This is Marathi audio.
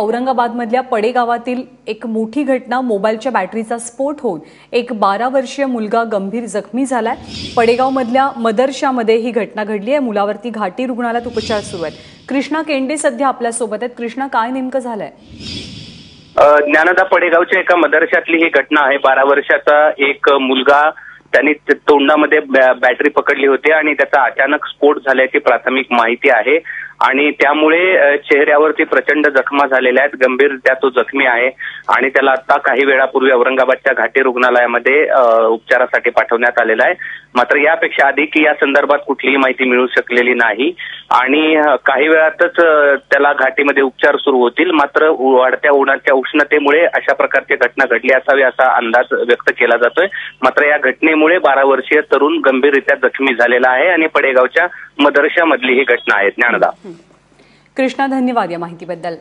औरंगाबादमधल्या पडे गावातील एक मोठी घटना मोबाईलच्या बॅटरीचा स्फोट होऊन एक बारा वर्षीय मुलगा गंभीर जखमी झालाय. पडेगावमधल्या मदरशामध्ये ही घटना घडली आहे. मुलावरती घाटी रुग्णालयात उपचार सुरू आहेत. कृष्णा केंडे सध्या आपल्यासोबत आहेत. कृष्णा काय नेमकं झालंय? ज्ञानदा पडेगावच्या एका मदरशातली ही घटना आहे. बारा वर्षाचा एक मुलगा त्यांनी तोंडामध्ये बॅ- बॅटरी पकडली होती आणि त्याचा अचानक स्फोट झाल्याची प्राथमिक माहिती आहे. आणि त्यामुळे चेहऱ्यावरती प्रचंड जखमा झालेल्या आहेत. गंभीर त्या तो जखमी आहे. आणि त्याला आता काही वेळापूर्वी औरंगाबादच्या घाटी रुग्णालयामध्ये उपचारासाठी पाठवण्यात आलेला आहे. मात्र यापेक्षा आधी की या संदर्भात कुठलीही माहिती मिळू शकलेली नाही. आणि काही वेळातच त्याला घाटीमध्ये उपचार सुरू होतील. मात्र वाढत्या उन्हाच्या उष्णतेमुळे अशा प्रकारची घटना घडली असावी असा अंदाज व्यक्त केला जातोय. मात्र या घटनेमुळे बारा वर्षीय तरुण गंभीररित्या जखमी झालेला आहे. आणि पडेगावच्या मदरशामधली ही घटना आहे. ज्ञानदा. कृष्णा धन्यवाद या माहितीबद्दल.